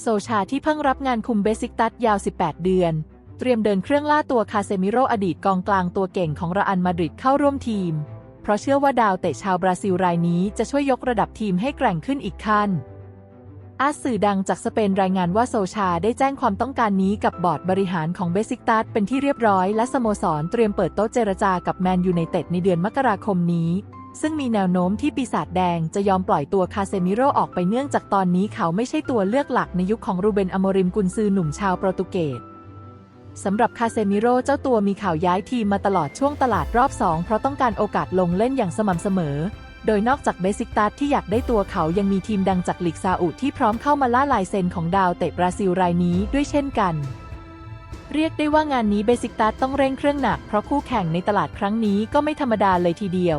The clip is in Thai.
โซชาที่เพิ่งรับงานคุมเบซิกตัสยาว 18 เดือน เตรียมเดินเครื่องล่าตัวคาเซมิโรอดีตกองกลางตัวเก่งของระอันมาดริดเข้าร่วมทีม เพราะเชื่อว่าดาวเตะชาวบราซิลรายนี้จะช่วยยกระดับทีมให้แกร่งขึ้นอีกขั้นอาสื่อดังจากสเปนรายงานว่าโซชาได้แจ้งความต้องการนี้กับบอร์ดบริหารของเบซิกตัสเป็นที่เรียบร้อยและสโมสรเตรียมเปิดโต๊ะเจรจากับแมนยูไนเต็ดในเดือนมกราคมนี้ ซึ่งมีแนวโน้มที่ปีศาจแดงจะยอมปล่อยตัวคาเซมิโรออกไปเนื่องจากตอนนี้เขาไม่ใช่ตัวเลือกหลักในยุคของรูเบนอโมริมกุนซือหนุ่มชาวโปรตุเกสสำหรับคาเซมิโรเจ้าตัวมีข่าวย้ายทีมมาตลอดช่วงตลาดรอบ 2 เพราะต้องการโอกาสลงเล่นอย่างสม่ำเสมอ โดยนอกจากเบซิกตัสที่อยากได้ตัวเขายังมีทีมดังจากลีกซาอุที่พร้อมเข้ามาล่าลายเซ็นของดาวเตะบราซิลรายนี้ด้วยเช่นกันเรียกได้ว่างานนี้เบซิกตัสต้องเร่งเครื่องหนักเพราะคู่แข่งในตลาดครั้งนี้ก็ไม่ธรรมดาเลยทีเดียว